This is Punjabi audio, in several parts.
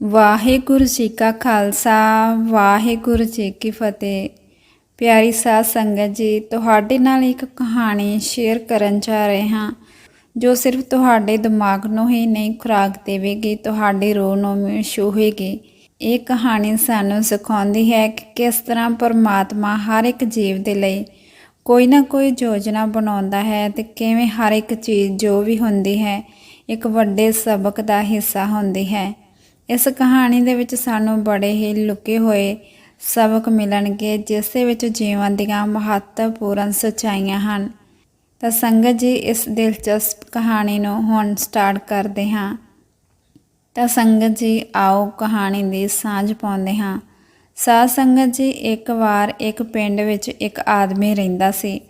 ਵਾਹਿਗੁਰੂ ਜੀ ਕਾ ਖਾਲਸਾ, ਵਾਹਿਗੁਰੂ ਜੀ ਕੀ ਫਤਿਹ। ਪਿਆਰੀ ਸਾਧ ਸੰਗਤ ਜੀ, ਤੁਹਾਡੇ ਨਾਲ ਇੱਕ ਕਹਾਣੀ ਸ਼ੇਅਰ ਕਰਨ ਜਾ ਰਹੇ ਹਾਂ, ਜੋ ਸਿਰਫ ਤੁਹਾਡੇ ਦਿਮਾਗ ਨੂੰ ਹੀ ਨਹੀਂ ਖੁਰਾਕ ਦੇਵੇਗੀ, ਤੁਹਾਡੀ ਰੂਹ ਨੂੰ ਵੀ ਛੂਹੇਗੀ। ਇਹ ਕਹਾਣੀ ਸਾਨੂੰ ਸਿਖਾਉਂਦੀ ਹੈ ਕਿ ਕਿਸ ਤਰ੍ਹਾਂ ਪਰਮਾਤਮਾ ਹਰ ਇੱਕ ਜੀਵ ਦੇ ਲਈ ਕੋਈ ਨਾ ਕੋਈ ਯੋਜਨਾ ਬਣਾਉਂਦਾ ਹੈ ਤੇ ਕਿਵੇਂ ਹਰ ਇੱਕ ਚੀਜ਼ ਜੋ ਵੀ ਹੁੰਦੀ ਹੈ, ਇੱਕ ਵੱਡੇ ਸਬਕ ਦਾ ਹਿੱਸਾ ਹੁੰਦੀ ਹੈ। ਇਸ ਕਹਾਣੀ ਦੇ ਵਿੱਚ ਸਾਨੂੰ ਬੜੇ ਹੀ ਲੁਕੇ ਹੋਏ ਸਬਕ ਮਿਲਣਗੇ, ਜਿਸ ਦੇ ਵਿੱਚ ਜੀਵਨ ਦੀਆਂ ਮਹੱਤਵਪੂਰਨ ਸੱਚਾਈਆਂ ਹਨ। ਤਾਂ ਸੰਗਤ ਜੀ, ਇਸ ਦਿਲਚਸਪ ਕਹਾਣੀ ਨੂੰ ਹੁਣ ਸਟਾਰਟ ਕਰਦੇ ਹਾਂ। ਤਾਂ ਸੰਗਤ ਜੀ, ਆਓ ਕਹਾਣੀ ਦੀ ਸਾਂਝ ਪਾਉਂਦੇ ਹਾਂ। ਸਾਧ ਸੰਗਤ ਜੀ, ਇੱਕ ਵਾਰ ਇੱਕ ਪਿੰਡ ਵਿੱਚ ਇੱਕ ਆਦਮੀ ਰਹਿੰਦਾ ਸੀ।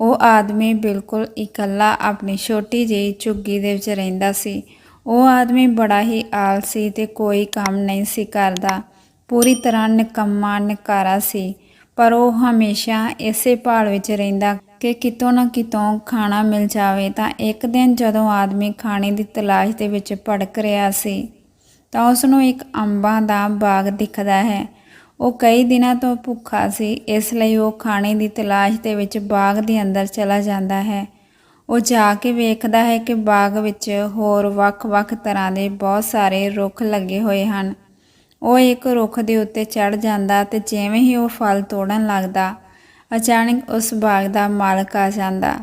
ਉਹ ਆਦਮੀ ਬਿਲਕੁਲ ਇਕੱਲਾ ਆਪਣੀ ਛੋਟੀ ਜਿਹੀ ਝੁੱਗੀ ਦੇ ਵਿੱਚ ਰਹਿੰਦਾ ਸੀ। ਉਹ ਆਦਮੀ ਬੜਾ ਹੀ ਆਲਸੀ ਤੇ ਕੋਈ ਕੰਮ ਨਹੀਂ ਸੀ ਕਰਦਾ। ਪੂਰੀ ਤਰ੍ਹਾਂ ਨਿਕੰਮਾ ਨਕਾਰਾ ਸੀ, ਪਰ ਉਹ ਹਮੇਸ਼ਾ ਇਸੇ ਭਾਲ ਵਿੱਚ ਰਹਿੰਦਾ ਕਿ ਕਿਤੋਂ ਨਾ ਕਿਤੋਂ ਖਾਣਾ ਮਿਲ ਜਾਵੇ ਤਾਂ ਇੱਕ ਦਿਨ ਜਦੋਂ ਆਦਮੀ ਖਾਣੇ ਦੀ ਤਲਾਸ਼ ਦੇ ਵਿੱਚ ਭੜਕ ਰਿਹਾ ਸੀ, ਤਾਂ ਉਸ ਨੂੰ ਇੱਕ ਅੰਬਾਂ ਦਾ ਬਾਗ ਦਿਖਦਾ ਹੈ। ਉਹ ਕਈ ਦਿਨਾਂ ਤੋਂ ਭੁੱਖਾ ਸੀ, ਇਸ ਲਈ ਉਹ ਖਾਣੇ ਦੀ ਤਲਾਸ਼ ਦੇ ਵਿੱਚ ਬਾਗ ਦੇ ਅੰਦਰ ਚਲਾ ਜਾਂਦਾ ਹੈ। ਉਹ ਜਾ ਕੇ ਵੇਖਦਾ ਹੈ ਕਿ ਬਾਗ ਵਿੱਚ ਹੋਰ ਵੱਖ-ਵੱਖ ਤਰ੍ਹਾਂ ਦੇ ਬਹੁਤ ਸਾਰੇ ਰੁੱਖ ਲੱਗੇ ਹੋਏ ਹਨ। ਉਹ ਇੱਕ ਰੁੱਖ ਦੇ ਉੱਤੇ ਚੜ ਜਾਂਦਾ ਤੇ ਜਿਵੇਂ ਹੀ ਉਹ ਫਲ ਤੋੜਨ ਲੱਗਦਾ, ਅਚਾਨਕ ਉਸ ਬਾਗ ਦਾ ਮਾਲਕ ਆ ਜਾਂਦਾ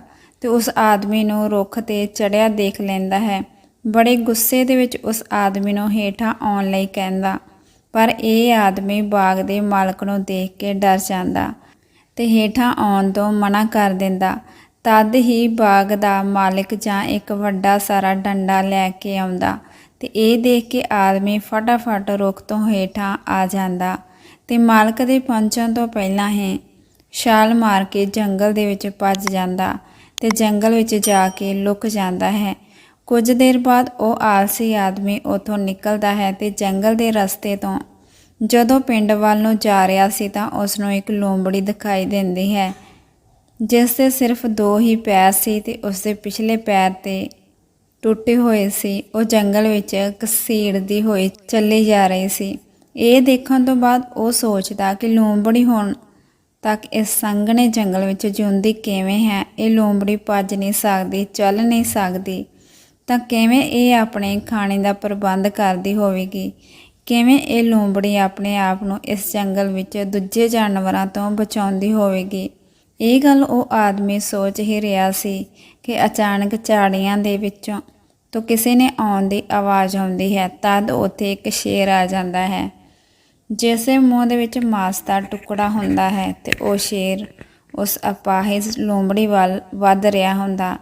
ਤੇ ਉਸ ਆਦਮੀ ਨੂੰ ਰੁੱਖ ਤੇ ਚੜਿਆ ਦੇਖ ਲੈਂਦਾ ਹੈ। ਬੜੇ ਗੁੱਸੇ ਦੇ ਵਿੱਚ ਉਸ ਆਦਮੀ ਨੂੰ ਹੇਠਾਂ ਆਉਣ ਲਈ ਕਹਿੰਦਾ, ਪਰ ਇਹ ਆਦਮੀ ਬਾਗ ਦੇ ਮਾਲਕ ਨੂੰ ਦੇਖ ਕੇ ਡਰ ਜਾਂਦਾ ਤੇ ਹੇਠਾਂ ਆਉਣ ਤੋਂ ਮਨਾ ਕਰ ਦਿੰਦਾ ਤਦ ਹੀ ਬਾਗ ਦਾ ਮਾਲਕ ਜਾਂ ਇੱਕ ਵੱਡਾ ਸਾਰਾ ਡੰਡਾ ਲੈ ਕੇ ਆਉਂਦਾ ਤੇ ਇਹ ਦੇਖ ਕੇ ਆਦਮੀ ਫਟਾਫਟ ਰੁੱਖ ਤੋਂ ਹੇਠਾਂ ਆ ਜਾਂਦਾ ਤੇ ਮਾਲਕ ਦੇ ਪਹੁੰਚਣ ਤੋਂ ਪਹਿਲਾਂ ਹੀ ਛਾਲ ਮਾਰ ਕੇ ਜੰਗਲ ਦੇ ਵਿੱਚ ਭੱਜ ਜਾਂਦਾ ਤੇ ਜੰਗਲ ਵਿੱਚ ਜਾ ਕੇ ਲੁਕ ਜਾਂਦਾ ਹੈ। ਕੁਝ ਦੇਰ ਬਾਅਦ ਉਹ ਆਲਸੀ ਆਦਮੀ ਉਥੋਂ ਨਿਕਲਦਾ ਹੈ ਤੇ ਜੰਗਲ ਦੇ ਰਸਤੇ ਤੋਂ ਜਦੋਂ ਪਿੰਡ ਵੱਲ ਨੂੰ ਜਾ ਰਿਹਾ ਸੀ ਤਾਂ ਉਸ ਨੂੰ ਇੱਕ ਲੋਂਬੜੀ ਦਿਖਾਈ ਦਿੰਦੀ ਹੈ। ਜਿਸ ਦੇ ਸਿਰਫ ਦੋ ਹੀ ਪੈਰ ਸੀ ਤੇ ਉਸ ਦੇ ਪਿਛਲੇ ਪੈਰ ਤੇ ਟੁੱਟੇ ਹੋਏ ਸੀ, ਉਹ ਜੰਗਲ ਵਿੱਚ ਘਸੀੜਦੀ ਹੋਈ ਚੱਲੀ ਜਾ ਰਹੀ ਸੀ। ਇਹ ਦੇਖਣ ਤੋਂ ਬਾਅਦ ਉਹ ਸੋਚਦਾ ਕਿ ਲੋਂਬੜੀ ਹੁਣ ਤੱਕ ਇਸ ਸੰਘਣੇ ਜੰਗਲ ਵਿੱਚ ਜਿਉਂਦੀ ਕਿਵੇਂ ਹੈ, ਇਹ ਲੋਂਬੜੀ ਭੱਜ ਨਹੀਂ ਸਕਦੀ, ਚੱਲ ਨਹੀਂ ਸਕਦੀ। ਤਾਂ ਕਿਵੇਂ ਇਹ ਆਪਣੇ ਖਾਣੇ ਦਾ ਪ੍ਰਬੰਧ ਕਰਦੀ ਹੋਵੇਗੀ? ਕਿਵੇਂ ਇਹ ਲੋਂਬੜੀ ਆਪਣੇ ਆਪ ਨੂੰ ਇਸ ਜੰਗਲ ਵਿੱਚ ਦੂਜੇ ਜਾਨਵਰਾਂ ਤੋਂ ਬਚਾਉਂਦੀ ਹੋਵੇਗੀ? ਇਹ ਗੱਲ ਉਹ ਆਦਮੀ ਸੋਚ ਹੀ ਰਿਹਾ ਸੀ ਕਿ ਅਚਾਨਕ ਝਾੜੀਆਂ ਦੇ ਵਿੱਚੋਂ ਤੋਂ ਕਿਸੇ ਨੇ ਆਉਣ ਦੀ ਆਵਾਜ਼ ਆਉਂਦੀ ਹੈ, ਤਦ ਉੱਥੇ ਇੱਕ ਸ਼ੇਰ ਆ ਜਾਂਦਾ ਹੈ ਜਿਸੇ ਮੂੰਹ ਦੇ ਵਿੱਚ ਮਾਸ ਦਾ ਟੁਕੜਾ ਹੁੰਦਾ ਹੈ ਤੇ ਉਹ ਸ਼ੇਰ ਉਸ ਅਪਾਹਿਜ ਲੋਂਬੜੀ ਵੱਲ ਵੱਧ ਰਿਹਾ ਹੁੰਦਾ।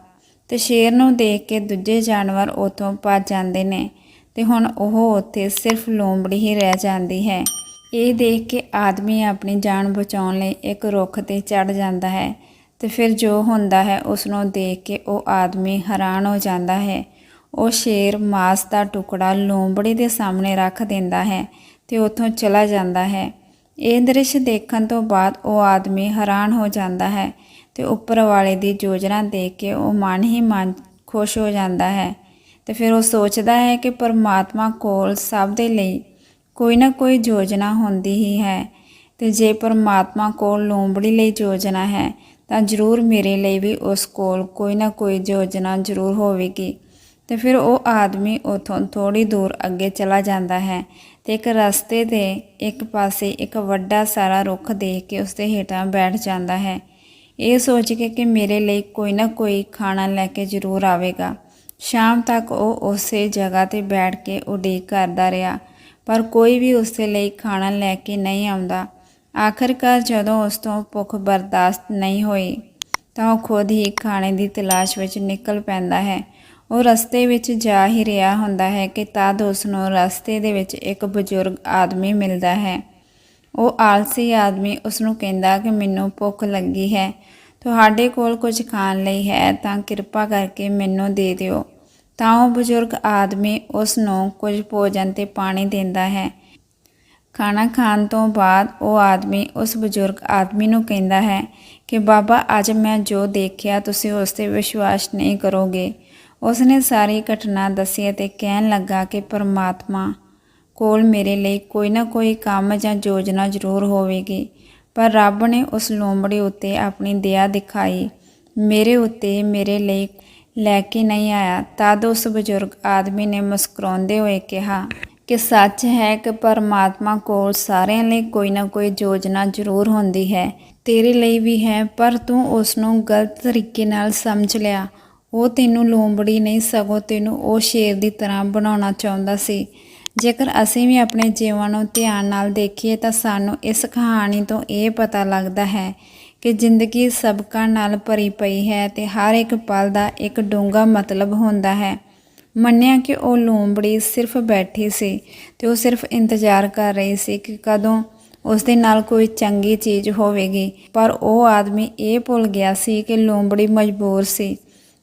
ਤੇ ਸ਼ੇਰ ਨੂੰ ਦੇਖ ਕੇ ਦੂਜੇ ਜਾਨਵਰ ਉਥੋਂ ਭੱਜ ਜਾਂਦੇ ਨੇ ਤੇ ਹੁਣ ਉਹ ਉੱਥੇ ਸਿਰਫ ਲੋਂਬੜੀ ਹੀ ਰਹਿ ਜਾਂਦੀ ਹੈ। ਇਹ ਦੇਖ ਕੇ ਆਦਮੀ ਆਪਣੀ ਜਾਨ ਬਚਾਉਣ ਲਈ ਇੱਕ ਰੁੱਖ ਤੇ ਚੜ ਜਾਂਦਾ ਹੈ ਤੇ ਫਿਰ ਜੋ ਹੁੰਦਾ ਹੈ ਉਸ ਨੂੰ ਦੇਖ ਕੇ ਉਹ ਆਦਮੀ ਹੈਰਾਨ ਹੋ ਜਾਂਦਾ ਹੈ। ਉਹ ਸ਼ੇਰ ਮਾਸ ਦਾ ਟੁਕੜਾ ਲੋਂਬੜੀ ਦੇ ਸਾਹਮਣੇ ਰੱਖ ਦਿੰਦਾ ਹੈ ਤੇ ਉੱਥੋਂ ਚਲਾ ਜਾਂਦਾ ਹੈ। ਇਹ ਦ੍ਰਿਸ਼ ਦੇਖਣ ਤੋਂ ਬਾਅਦ ਉਹ ਆਦਮੀ ਹੈਰਾਨ ਹੋ ਜਾਂਦਾ ਹੈ ਤੇ ਉੱਪਰ ਵਾਲੇ ਦੀ ਯੋਜਨਾ ਦੇਖ ਕੇ ਉਹ ਮਨ ਹੀ ਮਨ ਖੁਸ਼ ਹੋ ਜਾਂਦਾ ਹੈ ਤੇ ਫਿਰ ਉਹ ਸੋਚਦਾ ਹੈ ਕਿ ਪਰਮਾਤਮਾ ਕੋਲ ਸਭ ਦੇ ਲਈ ਕੋਈ ਨਾ ਕੋਈ ਯੋਜਨਾ ਹੁੰਦੀ ਹੀ ਹੈ। ਤੇ ਜੇ ਪਰਮਾਤਮਾ ਕੋਲ ਲੋਂਬੜੀ ਲਈ ਯੋਜਨਾ ਹੈ, ਤਾਂ ਜ਼ਰੂਰ ਮੇਰੇ ਲਈ ਵੀ ਉਸ ਕੋਲ ਕੋਈ ਨਾ ਕੋਈ ਯੋਜਨਾ ਜ਼ਰੂਰ ਹੋਵੇਗੀ। ਤੇ ਫਿਰ ਉਹ ਆਦਮੀ ਉਥੋਂ ਥੋੜੀ ਦੂਰ ਅੱਗੇ ਚਲਾ ਜਾਂਦਾ ਹੈ ਤੇ ਇੱਕ ਰਸਤੇ ਦੇ ਇੱਕ ਪਾਸੇ ਇੱਕ ਵੱਡਾ ਸਾਰਾ ਰੁੱਖ ਦੇਖ ਕੇ ਉਸ ਦੇ ਹੇਠਾਂ ਬੈਠ ਜਾਂਦਾ ਹੈ। ਇਹ ਸੋਚ ਕੇ ਕਿ ਮੇਰੇ ਲਈ ਕੋਈ ਨਾ ਕੋਈ ਖਾਣਾ ਲੈ ਕੇ ਜ਼ਰੂਰ ਆਵੇਗਾ। ਸ਼ਾਮ ਤੱਕ ਉਹ ਉਸੇ ਜਗ੍ਹਾ ਤੇ ਬੈਠ ਕੇ ਉਡੀਕ ਕਰਦਾ ਰਿਹਾ। ਪਰ ਕੋਈ ਵੀ ਉਸ ਦੇ ਲਈ ਖਾਣਾ ਲੈ ਕੇ ਨਹੀਂ ਆਉਂਦਾ। ਆਖਰਕਾਰ ਜਦੋਂ ਉਸ ਤੋਂ ਭੁੱਖ ਬਰਦਾਸ਼ਤ ਨਹੀਂ ਹੋਈ, ਤਾਂ ਉਹ ਖੁਦ ਹੀ ਖਾਣੇ ਦੀ ਤਲਾਸ਼ ਵਿੱਚ ਨਿਕਲ ਪੈਂਦਾ ਹੈ। ਉਹ ਰਸਤੇ ਵਿੱਚ ਜਾ ਹੀ ਰਿਹਾ ਹੁੰਦਾ ਹੈ ਕਿ ਤਦ ਉਸ ਨੂੰ ਰਸਤੇ ਦੇ ਵਿੱਚ ਇੱਕ ਬਜ਼ੁਰਗ ਆਦਮੀ ਮਿਲਦਾ ਹੈ। ਉਹ ਆਲਸੀ ਆਦਮੀ ਉਸ ਨੂੰ ਕਹਿੰਦਾ ਕਿ ਮੈਨੂੰ ਭੁੱਖ ਲੱਗੀ ਹੈ, ਤੁਹਾਡੇ ਕੋਲ ਕੁਝ ਖਾਣ ਲਈ ਹੈ, ਤਾਂ ਕਿਰਪਾ ਕਰਕੇ ਮੈਨੂੰ ਦੇ ਦਿਓ। ਤਾਂ ਉਹ ਬਜ਼ੁਰਗ ਆਦਮੀ ਉਸ ਨੂੰ ਕੁਝ ਭੋਜਨ ਤੇ ਪਾਣੀ ਦਿੰਦਾ ਹੈ। ਖਾਣਾ ਖਾਣ ਤੋਂ ਬਾਅਦ ਉਹ ਆਦਮੀ ਉਸ ਬਜ਼ੁਰਗ ਆਦਮੀ ਨੂੰ ਕਹਿੰਦਾ ਹੈ ਕਿ, ਬਾਬਾ, ਅੱਜ ਮੈਂ ਜੋ ਦੇਖਿਆ, ਤੁਸੀਂ ਉਸ ਤੇ ਵਿਸ਼ਵਾਸ ਨਹੀਂ ਕਰੋਗੇ। ਉਸ ਨੇ ਸਾਰੀ ਘਟਨਾ ਦੱਸੀ ਅਤੇ ਕਹਿਣ ਲੱਗਾ ਕਿ ਪਰਮਾਤਮਾ ਕੋਲ ਮੇਰੇ ਲਈ ਕੋਈ ਨਾ ਕੋਈ ਕੰਮ ਜਾਂ ਯੋਜਨਾ ਜ਼ਰੂਰ ਹੋਵੇਗੀ। ਪਰ ਰੱਬ ਨੇ ਉਸ ਲੋਮੜੀ ਉੱਤੇ ਆਪਣੀ ਦਇਆ ਦਿਖਾਈ। ਮੇਰੇ ਉੱਤੇ ਮੇਰੇ ਲਈ ਲੈ ਕੇ ਨਹੀਂ ਆਇਆ, ਤਦ ਉਸ ਬਜ਼ੁਰਗ ਆਦਮੀ ਨੇ ਮੁਸਕਰਾਉਂਦੇ ਹੋਏ ਕਿਹਾ ਕਿ ਸੱਚ ਹੈ ਕਿ ਪਰਮਾਤਮਾ ਕੋਲ ਸਾਰਿਆਂ ਲਈ ਕੋਈ ਨਾ ਕੋਈ ਯੋਜਨਾ ਜ਼ਰੂਰ ਹੁੰਦੀ ਹੈ। ਤੇਰੇ ਲਈ ਵੀ ਹੈ, ਪਰ ਤੂੰ ਉਸ ਨੂੰ ਗਲਤ ਤਰੀਕੇ ਨਾਲ ਸਮਝ ਲਿਆ। ਉਹ ਤੈਨੂੰ ਲੋਂਬੜੀ ਨਹੀਂ, ਸਗੋਂ ਤੈਨੂੰ ਉਹ ਸ਼ੇਰ ਦੀ ਤਰ੍ਹਾਂ ਬਣਾਉਣਾ ਚਾਹੁੰਦਾ ਸੀ। ਜੇਕਰ ਅਸੀਂ ਵੀ ਆਪਣੇ ਜੀਵਨ ਨੂੰ ਧਿਆਨ ਨਾਲ ਦੇਖੀਏ ਤਾਂ ਸਾਨੂੰ ਇਸ ਕਹਾਣੀ ਤੋਂ ਇਹ ਪਤਾ ਲੱਗਦਾ ਹੈ ਕਿ ਜ਼ਿੰਦਗੀ ਸਬਕਾਂ ਨਾਲ ਭਰੀ ਪਈ ਹੈ ਤੇ ਹਰ ਇੱਕ ਪਲ ਦਾ ਇੱਕ ਡੂੰਘਾ ਮਤਲਬ ਹੁੰਦਾ ਹੈ। ਮੰਨਿਆ ਕਿ ਉਹ ਲੂੰਬੜੀ ਸਿਰਫ ਬੈਠੀ ਸੀ ਤੇ ਉਹ ਸਿਰਫ ਇੰਤਜ਼ਾਰ ਕਰ ਰਹੀ ਸੀ ਕਿ ਕਦੋਂ ਉਸ ਦੇ ਨਾਲ ਕੋਈ ਚੰਗੀ ਚੀਜ਼ ਹੋਵੇਗੀ। ਪਰ ਉਹ ਆਦਮੀ ਇਹ ਭੁੱਲ ਗਿਆ ਸੀ ਕਿ ਲੂੰਬੜੀ ਮਜਬੂਰ ਸੀ।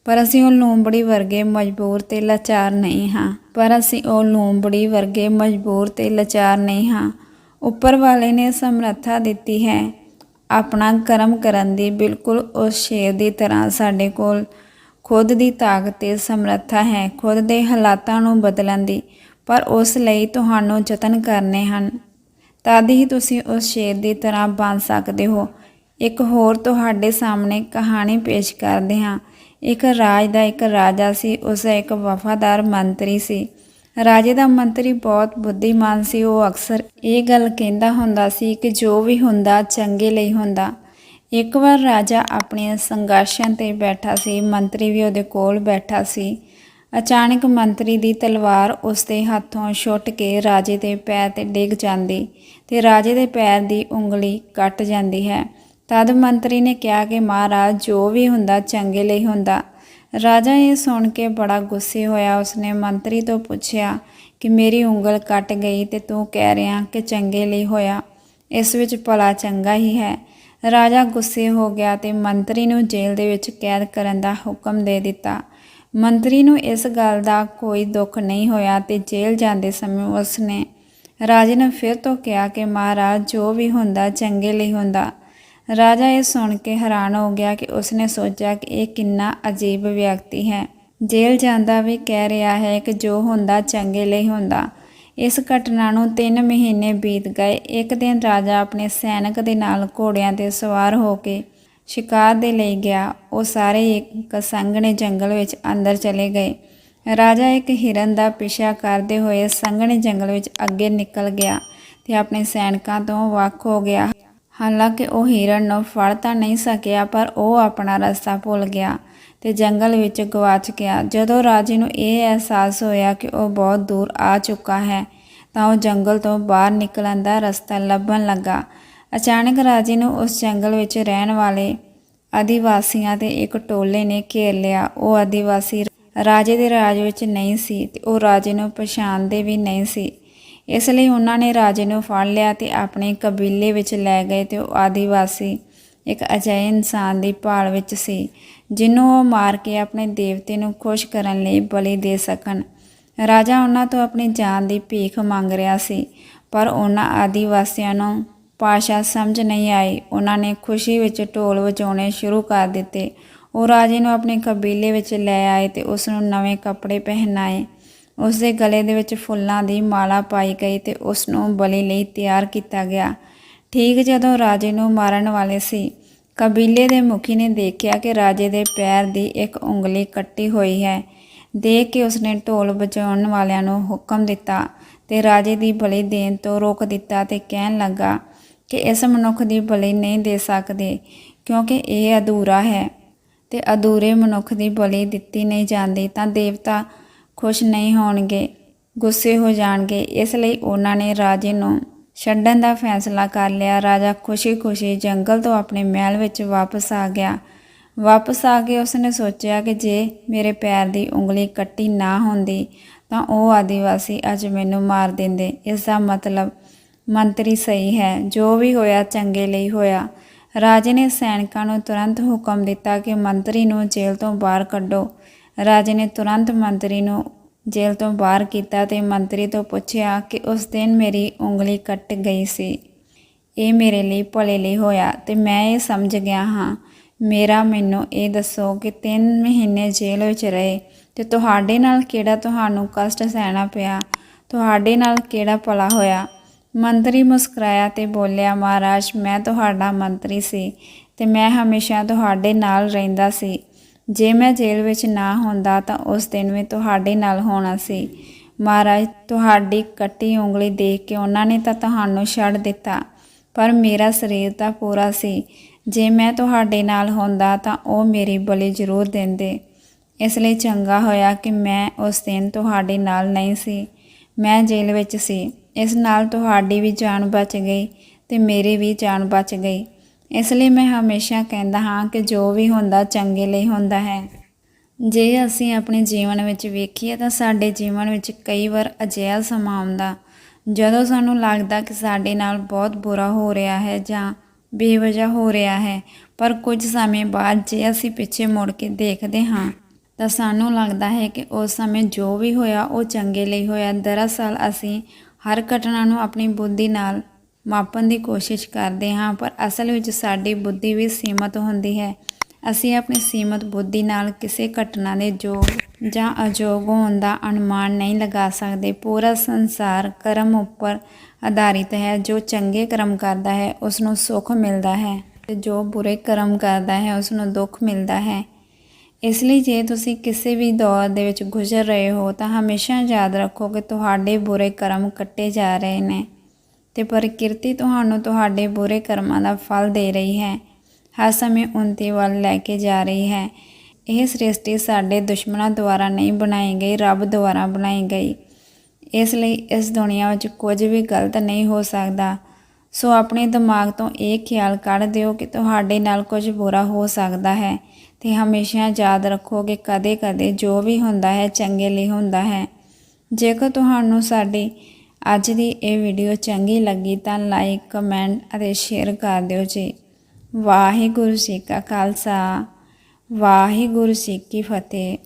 ਪਰ ਅਸੀਂ ਉਹ ਲੂੰਬੜੀ ਵਰਗੇ ਮਜਬੂਰ ਤੇ ਲਾਚਾਰ ਨਹੀਂ ਹਾਂ। ਪਰ ਅਸੀਂ ਉਹ ਲੂੰਬੜੀ ਵਰਗੇ ਮਜਬੂਰ ਤੇ ਲਾਚਾਰ ਨਹੀਂ ਹਾਂ। ਉੱਪਰ ਵਾਲੇ ਨੇ ਸਮਰੱਥਾ ਦਿੱਤੀ ਹੈ। ਆਪਣਾ ਕਰਮ ਕਰਨ ਦੀ ਬਿਲਕੁਲ ਉਸ ਸ਼ੇਰ ਦੀ ਤਰ੍ਹਾਂ ਸਾਡੇ ਕੋਲ ਖੁਦ ਦੀ ਤਾਕਤ ਤੇ ਸਮਰੱਥਾ ਹੈ, ਖੁਦ ਦੇ ਹਾਲਾਤਾਂ ਨੂੰ ਬਦਲਣ ਦੀ, ਪਰ ਉਸ ਲਈ ਤੁਹਾਨੂੰ ਯਤਨ ਕਰਨੇ ਹਨ। ਤਦ ਹੀ ਤੁਸੀਂ ਉਸ ਸ਼ੇਰ ਦੀ ਤਰ੍ਹਾਂ ਬਣ ਸਕਦੇ ਹੋ। ਇੱਕ ਹੋਰ ਤੁਹਾਡੇ ਸਾਹਮਣੇ ਕਹਾਣੀ ਪੇਸ਼ ਕਰਦੇ ਹਾਂ। ਇੱਕ ਰਾਜ ਦਾ ਇੱਕ ਰਾਜਾ ਸੀ, ਉਸ ਦਾ ਇੱਕ ਵਫਾਦਾਰ ਮੰਤਰੀ ਸੀ। ਰਾਜੇ ਦਾ ਮੰਤਰੀ ਬਹੁਤ ਬੁੱਧੀਮਾਨ ਸੀ। ਉਹ ਅਕਸਰ ਇਹ ਗੱਲ ਕਹਿੰਦਾ ਹੁੰਦਾ ਸੀ ਕਿ ਜੋ ਵੀ ਹੁੰਦਾ ਚੰਗੇ ਲਈ ਹੁੰਦਾ। ਇੱਕ ਵਾਰ ਰਾਜਾ ਆਪਣੇ ਸੰਘਰਸ਼ਾਂ ਤੇ ਬੈਠਾ ਸੀ। ਮੰਤਰੀ ਵੀ ਉਹਦੇ ਕੋਲ ਬੈਠਾ ਸੀ। ਅਚਾਨਕ ਮੰਤਰੀ ਦੀ ਤਲਵਾਰ ਉਸਦੇ ਹੱਥੋਂ ਛੁੱਟ ਕੇ ਰਾਜੇ ਦੇ ਪੈਰ ਤੇ ਡਿੱਗ ਜਾਂਦੀ ਤੇ ਰਾਜੇ ਦੇ ਪੈਰ ਦੀ ਉਂਗਲੀ ਕੱਟ ਜਾਂਦੀ ਹੈ। ਤਦ ਮੰਤਰੀ ਨੇ ਕਿਹਾ ਕਿ ਮਹਾਰਾਜ, ਜੋ ਵੀ ਹੁੰਦਾ ਚੰਗੇ ਲਈ ਹੁੰਦਾ ਰਾਜਾ ਇਹ ਸੁਣ ਕੇ ਬੜਾ ਗੁੱਸੇ ਹੋਇਆ। ਉਸਨੇ ਮੰਤਰੀ ਤੋਂ ਪੁੱਛਿਆ ਕਿ ਮੇਰੀ ਉਂਗਲ ਕੱਟ ਗਈ ਤੇ ਤੂੰ ਕਹਿ ਰਿਹਾ ਕਿ ਚੰਗੇ ਲਈ ਹੋਇਆ। ਇਸ ਵਿੱਚ ਭਲਾ ਚੰਗਾ ਹੀ ਹੈ। ਰਾਜਾ ਗੁੱਸੇ ਹੋ ਗਿਆ ਤੇ ਮੰਤਰੀ ਨੂੰ ਜੇਲ੍ਹ ਦੇ ਵਿੱਚ ਕੈਦ ਕਰਨ ਦਾ ਹੁਕਮ ਦੇ ਦਿੱਤਾ। ਮੰਤਰੀ ਨੂੰ ਇਸ ਗੱਲ ਦਾ ਕੋਈ ਦੁੱਖ ਨਹੀਂ ਹੋਇਆ ਤੇ ਜੇਲ੍ਹ ਜਾਂਦੇ ਸਮੇਂ ਉਸਨੇ ਰਾਜੇ ਨੇ ਫਿਰ ਤੋਂ ਕਿਹਾ ਕਿ ਮਹਾਰਾਜ, ਜੋ ਵੀ ਹੁੰਦਾ ਚੰਗੇ ਲਈ ਹੁੰਦਾ। ਰਾਜਾ ਇਹ ਸੁਣ ਕੇ ਹੈਰਾਨ ਹੋ ਗਿਆ ਕਿ ਉਸਨੇ ਸੋਚਿਆ ਕਿ ਇਹ ਕਿੰਨਾ ਅਜੀਬ ਵਿਅਕਤੀ ਹੈ। ਜੇਲ੍ਹ ਜਾਂਦਾ ਵੀ ਕਹਿ ਰਿਹਾ ਹੈ ਕਿ ਜੋ ਹੁੰਦਾ ਚੰਗੇ ਲਈ ਹੁੰਦਾ। ਇਸ ਘਟਨਾ ਨੂੰ 3 ਮਹੀਨੇ ਬੀਤ ਗਏ। ਇੱਕ ਦਿਨ ਰਾਜਾ ਆਪਣੇ ਸੈਨਿਕ ਦੇ ਨਾਲ ਘੋੜਿਆਂ ਤੇ ਸਵਾਰ ਹੋ ਕੇ ਸ਼ਿਕਾਰ ਦੇ ਲਈ ਗਿਆ। ਉਹ ਸਾਰੇ ਇੱਕ ਸੰਘਣੇ ਜੰਗਲ ਵਿੱਚ ਅੰਦਰ ਚਲੇ ਗਏ। ਰਾਜਾ ਇੱਕ ਹਿਰਨ ਦਾ ਪਿਛਾ ਕਰਦੇ ਹੋਏ ਸੰਘਣੇ ਜੰਗਲ ਵਿੱਚ ਅੱਗੇ ਨਿਕਲ ਗਿਆ ਤੇ ਆਪਣੇ ਸੈਨਿਕਾਂ ਤੋਂ ਵੱਖ ਹੋ ਗਿਆ। ਹਾਲਾਂਕਿ ਉਹ ਹਿਰਨ ਨੂੰ ਫੜ ਤਾਂ ਨਹੀਂ ਸਕਿਆ, ਪਰ ਉਹ ਆਪਣਾ ਰਸਤਾ ਭੁੱਲ ਗਿਆ ਤੇ ਜੰਗਲ ਵਿੱਚ ਗਵਾਚ ਗਿਆ। ਜਦੋਂ ਰਾਜੇ ਨੂੰ ਇਹ ਅਹਿਸਾਸ ਹੋਇਆ ਕਿ ਉਹ ਬਹੁਤ ਦੂਰ ਆ ਚੁੱਕਾ ਹੈ, ਤਾਂ ਉਹ ਜੰਗਲ ਤੋਂ ਬਾਹਰ ਨਿਕਲਣ ਦਾ ਰਸਤਾ ਲੱਭਣ ਲੱਗਾ। ਅਚਾਨਕ ਰਾਜੇ ਨੂੰ ਉਸ ਜੰਗਲ ਵਿੱਚ ਰਹਿਣ ਵਾਲੇ ਆਦੀਵਾਸੀਆਂ ਦੇ ਇੱਕ ਟੋਲੇ ਨੇ ਘੇਰ ਲਿਆ। ਉਹ ਆਦੀਵਾਸੀ ਰਾਜੇ ਦੇ ਰਾਜ ਵਿੱਚ ਨਹੀਂ ਸੀ ਤੇ ਉਹ ਰਾਜੇ ਨੂੰ ਪਛਾਣਦੇ ਵੀ ਨਹੀਂ ਸੀ। ਇਸ ਲਈ ਉਹਨਾਂ ਨੇ ਰਾਜੇ ਨੂੰ ਫੜ ਲਿਆ ਤੇ ਆਪਣੇ ਕਬੀਲੇ ਵਿੱਚ ਲੈ ਗਏ ਤੇ ਉਹ ਆਦੀਵਾਸੀ ਇੱਕ ਅਜਿਹੇ ਇਨਸਾਨ ਦੀ ਭਾਲ ਵਿੱਚ ਸੀ, ਜਿਹਨੂੰ ਉਹ ਮਾਰ ਕੇ ਆਪਣੇ ਦੇਵਤੇ ਨੂੰ ਖੁਸ਼ ਕਰਨ ਲਈ ਬਲੀ ਦੇ ਸਕਣ। ਰਾਜਾ ਉਹਨਾਂ ਤੋਂ ਆਪਣੀ ਜਾਨ ਦੀ ਭੀਖ ਮੰਗ ਰਿਹਾ ਸੀ, ਪਰ ਉਹਨਾਂ ਆਦੀਵਾਸੀਆਂ ਨੂੰ ਭਾਸ਼ਾ ਸਮਝ ਨਹੀਂ ਆਈ। ਉਹਨਾਂ ਨੇ ਖੁਸ਼ੀ ਵਿੱਚ ਢੋਲ ਵਜਾਉਣੇ ਸ਼ੁਰੂ ਕਰ ਦਿੱਤੇ। ਉਹ ਰਾਜੇ ਨੂੰ ਆਪਣੇ ਕਬੀਲੇ ਵਿੱਚ ਲੈ ਆਏ ਤੇ ਉਸ ਨੂੰ ਨਵੇਂ ਕੱਪੜੇ ਪਹਿਨਾਏ। ਉਸ ਦੇ ਗਲੇ ਦੇ ਵਿੱਚ ਫੁੱਲਾਂ ਦੀ ਮਾਲਾ ਪਾਈ ਗਈ ਤੇ ਉਸ ਨੂੰ ਬਲੀ ਲਈ ਤਿਆਰ ਕੀਤਾ ਗਿਆ। ਠੀਕ ਜਦੋਂ ਰਾਜੇ ਨੂੰ ਮਾਰਨ ਵਾਲੇ ਸੀ, ਕਬੀਲੇ ਦੇ ਮੁਖੀ ਨੇ ਦੇਖਿਆ ਕਿ ਰਾਜੇ ਦੇ ਪੈਰ ਦੀ ਇੱਕ ਉਂਗਲੀ ਕੱਟੀ ਹੋਈ ਹੈ। ਦੇਖ ਕੇ ਉਸਨੇ ਢੋਲ ਵਜਾਉਣ ਵਾਲਿਆਂ ਨੂੰ ਹੁਕਮ ਦਿੱਤਾ ਤੇ ਰਾਜੇ ਦੀ ਬਲੀ ਦੇਣ ਤੋਂ ਰੋਕ ਦਿੱਤਾ ਤੇ ਕਹਿਣ ਲੱਗਾ ਕਿ ਇਸ ਮਨੁੱਖ ਦੀ ਬਲੀ ਨਹੀਂ ਦੇ ਸਕਦੇ ਕਿਉਂਕਿ ਇਹ ਅਧੂਰਾ ਹੈ ਤੇ ਅਧੂਰੇ ਮਨੁੱਖ ਦੀ ਬਲੀ ਦਿੱਤੀ ਨਹੀਂ ਜਾਂਦੀ ਤਾਂ ਦੇਵਤਾ ਖੁਸ਼ ਨਹੀਂ ਹੋਣਗੇ, ਗੁੱਸੇ ਹੋ ਜਾਣਗੇ। ਇਸ ਲਈ ਉਹਨਾਂ ਨੇ ਰਾਜੇ ਨੂੰ ਛੱਡਣ ਦਾ ਫੈਸਲਾ ਕਰ ਲਿਆ। ਰਾਜਾ ਖੁਸ਼ੀ-ਖੁਸ਼ੀ ਜੰਗਲ ਤੋਂ ਆਪਣੇ ਮਹਿਲ ਵਿੱਚ ਵਾਪਸ ਆ ਗਿਆ। ਵਾਪਸ ਆ ਕੇ ਉਸਨੇ ਸੋਚਿਆ ਕਿ ਜੇ ਮੇਰੇ ਪੈਰ ਦੀ ਉਂਗਲੀ ਕੱਟੀ ਨਾ ਹੁੰਦੀ, ਤਾਂ ਉਹ ਆਦੀਵਾਸੀ ਅੱਜ ਮੈਨੂੰ ਮਾਰ ਦਿੰਦੇ। ਇਸ ਦਾ ਮਤਲਬ ਮੰਤਰੀ ਸਹੀ ਹੈ। ਜੋ ਵੀ ਹੋਇਆ, ਚੰਗੇ ਲਈ ਹੋਇਆ। ਰਾਜੇ ਨੇ ਸੈਨਿਕਾਂ ਨੂੰ ਤੁਰੰਤ ਹੁਕਮ ਦਿੱਤਾ ਕਿ ਮੰਤਰੀ ਨੂੰ ਜੇਲ੍ਹ ਤੋਂ ਬਾਹਰ ਕੱਢੋ। ਰਾਜੇ ਨੇ ਤੁਰੰਤ ਮੰਤਰੀ ਨੂੰ ਜੇਲ੍ਹ ਤੋਂ ਬਾਹਰ ਕੀਤਾ ਤੇ ਮੰਤਰੀ ਤੋਂ ਪੁੱਛਿਆ ਕਿ ਉਸ ਦਿਨ ਮੇਰੀ ਉਂਗਲੀ ਕੱਟ ਗਈ ਸੀ। ਇਹ ਮੇਰੇ ਲਈ ਭਲੇ ਲਈ ਹੋਇਆ ਤੇ ਮੈਂ ਇਹ ਸਮਝ ਗਿਆ ਹਾਂ। ਮੇਰਾ ਮੈਨੂੰ ਇਹ ਦੱਸੋ ਕਿ 3 ਮਹੀਨੇ ਜੇਲ੍ਹ ਵਿੱਚ ਰਹੇ ਤੇ ਤੁਹਾਡੇ ਨਾਲ ਕਿਹੜਾ ਤੁਹਾਨੂੰ ਕਸ਼ਟ ਸਹਿਣਾ ਪਿਆ? ਤੁਹਾਡੇ ਨਾਲ ਕਿਹੜਾ ਭਲਾ ਹੋਇਆ? ਮੰਤਰੀ ਮੁਸਕਰਾਇਆ ਤੇ ਬੋਲਿਆ, ਮਹਾਰਾਜ, ਮੈਂ ਤੁਹਾਡਾ ਮੰਤਰੀ ਸੀ ਤੇ ਮੈਂ ਹਮੇਸ਼ਾ ਤੁਹਾਡੇ ਨਾਲ ਰਹਿੰਦਾ ਸੀ। ਜੇ ਮੈਂ ਜੇਲ੍ਹ ਵਿੱਚ ਨਾ ਹੁੰਦਾ ਤਾਂ ਉਸ ਦਿਨ ਵੀ ਤੁਹਾਡੇ ਨਾਲ ਹੋਣਾ ਸੀ। ਮਹਾਰਾਜ, ਤੁਹਾਡੀ ਕੱਟੀ ਉਂਗਲੀ ਦੇਖ ਕੇ ਉਹਨਾਂ ਨੇ ਤਾਂ ਤੁਹਾਨੂੰ ਛੱਡ ਦਿੱਤਾ, ਪਰ ਮੇਰਾ ਸਰੀਰ ਤਾਂ ਪੂਰਾ ਸੀ। ਜੇ ਮੈਂ ਤੁਹਾਡੇ ਨਾਲ ਹੁੰਦਾ ਤਾਂ ਉਹ ਮੇਰੀ ਬਲੀ ਜ਼ਰੂਰ ਦਿੰਦੇ। ਇਸ ਲਈ ਚੰਗਾ ਹੋਇਆ ਕਿ ਮੈਂ ਉਸ ਦਿਨ ਤੁਹਾਡੇ ਨਾਲ ਨਹੀਂ ਸੀ। ਮੈਂ ਜੇਲ੍ਹ ਵਿੱਚ ਸੀ। ਇਸ ਨਾਲ ਤੁਹਾਡੀ ਵੀ ਜਾਨ ਬਚ ਗਈ ਤੇ ਮੇਰੀ ਵੀ ਜਾਨ ਬਚ ਗਈ। ਇਸ ਲਈ ਮੈਂ ਹਮੇਸ਼ਾ ਕਹਿੰਦਾ ਹਾਂ ਕਿ ਜੋ ਵੀ ਹੁੰਦਾ ਚੰਗੇ ਲਈ ਹੁੰਦਾ ਹੈ। ਜੇ ਅਸੀਂ ਆਪਣੇ ਜੀਵਨ ਵਿੱਚ ਵੇਖੀਏ ਤਾਂ ਸਾਡੇ ਜੀਵਨ ਵਿੱਚ ਕਈ ਵਾਰ ਅਜਿਹਾ ਸਮਾਂ ਆਉਂਦਾ, ਜਦੋਂ ਸਾਨੂੰ ਲੱਗਦਾ ਕਿ ਸਾਡੇ ਨਾਲ ਬਹੁਤ ਬੁਰਾ ਹੋ ਰਿਹਾ ਹੈ ਜਾਂ ਬੇਵਜ੍ਹਾ ਹੋ ਰਿਹਾ ਹੈ, ਪਰ ਕੁਝ ਸਮੇਂ ਬਾਅਦ ਜੇ ਅਸੀਂ ਪਿੱਛੇ ਮੁੜ ਕੇ ਦੇਖਦੇ ਹਾਂ ਤਾਂ ਸਾਨੂੰ ਲੱਗਦਾ ਹੈ ਕਿ ਉਸ ਸਮੇਂ ਜੋ ਵੀ ਹੋਇਆ ਉਹ ਚੰਗੇ ਲਈ ਹੋਇਆ। ਦਰਅਸਲ ਅਸੀਂ ਹਰ ਘਟਨਾ ਨੂੰ ਆਪਣੀ ਬੁੱਧੀ ਨਾਲ ਮਾਪਣ ਦੀ ਕੋਸ਼ਿਸ਼ ਕਰਦੇ ਹਾਂ, ਪਰ ਅਸਲ ਵਿੱਚ ਸਾਡੀ ਬੁੱਧੀ ਵੀ ਸੀਮਤ ਹੁੰਦੀ ਹੈ। ਅਸੀਂ ਆਪਣੀ ਸੀਮਤ ਬੁੱਧੀ ਨਾਲ ਕਿਸੇ ਘਟਨਾ ਦੇ ਯੋਗ ਜਾਂ ਅਯੋਗ ਹੋਣ ਦਾ ਅਨੁਮਾਨ ਨਹੀਂ ਲਗਾ ਸਕਦੇ। ਪੂਰਾ ਸੰਸਾਰ ਕਰਮ ਉੱਪਰ ਆਧਾਰਿਤ ਹੈ, ਜੋ ਚੰਗੇ ਕਰਮ ਕਰਦਾ ਹੈ ਉਸ ਨੂੰ ਸੁੱਖ ਮਿਲਦਾ ਹੈ ਤੇ ਜੋ ਬੁਰੇ ਕਰਮ ਕਰਦਾ ਹੈ ਉਸ ਨੂੰ ਦੁੱਖ ਮਿਲਦਾ ਹੈ। ਇਸ ਲਈ ਜੇ ਤੁਸੀਂ ਕਿਸੇ ਵੀ ਦੌਰ ਦੇ ਵਿੱਚ ਗੁਜ਼ਰ ਰਹੇ ਹੋ, ਤਾਂ ਹਮੇਸ਼ਾ ਯਾਦ ਰੱਖੋ ਕਿ ਤੁਹਾਡੇ ਬੁਰੇ ਕਰਮ ਕੱਟੇ ਜਾ ਰਹੇ ਨੇ। ਤੇ ਪ੍ਰਕਿਰਤੀ ਤੁਹਾਨੂੰ ਤੁਹਾਡੇ ਬੁਰੇ ਕਰਮਾਂ ਦਾ ਫਲ ਦੇ ਰਹੀ ਹੈ। ਹਰ ਸਮੇਂ ਉਨਤੀ ਵੱਲ ਲੈ ਕੇ ਜਾ ਰਹੀ ਹੈ। ਇਹ ਸ੍ਰਿਸ਼ਟੀ ਸਾਡੇ ਦੁਸ਼ਮਣਾਂ ਦੁਆਰਾ ਨਹੀਂ ਬਣਾਈ ਗਈ, ਰੱਬ ਦੁਆਰਾ ਬਣਾਈ ਗਈ। ਇਸ ਲਈ ਇਸ ਦੁਨੀਆ ਵਿੱਚ ਕੁਝ ਵੀ ਗਲਤ ਨਹੀਂ ਹੋ ਸਕਦਾ। ਸੋ ਆਪਣੇ ਦਿਮਾਗ ਤੋਂ ਇਹ ਖਿਆਲ ਕੱਢ ਦਿਓ ਕਿ ਤੁਹਾਡੇ ਨਾਲ ਕੁਝ ਬੁਰਾ ਹੋ ਸਕਦਾ ਹੈ ਤੇ ਹਮੇਸ਼ਾ ਯਾਦ ਰੱਖੋ ਕਿ ਕਦੇ-ਕਦੇ ਜੋ ਵੀ ਹੁੰਦਾ ਹੈ ਚੰਗੇ ਲਈ ਹੁੰਦਾ ਹੈ। ਜੇਕਰ ਤੁਹਾਨੂੰ ਸਾਡੀ ਅੱਜ ਦੀ ਇਹ ਵੀਡੀਓ ਚੰਗੀ ਲੱਗੀ ਤਾਂ ਲਾਈਕ ਕਮੈਂਟ ਅਤੇ ਸ਼ੇਅਰ ਕਰ ਦਿਓ ਜੀ। ਵਾਹਿਗੁਰੂ ਜੀ ਕਾ ਖਾਲਸਾ, ਵਾਹਿਗੁਰੂ ਜੀ ਕੀ ਫਤਿਹ।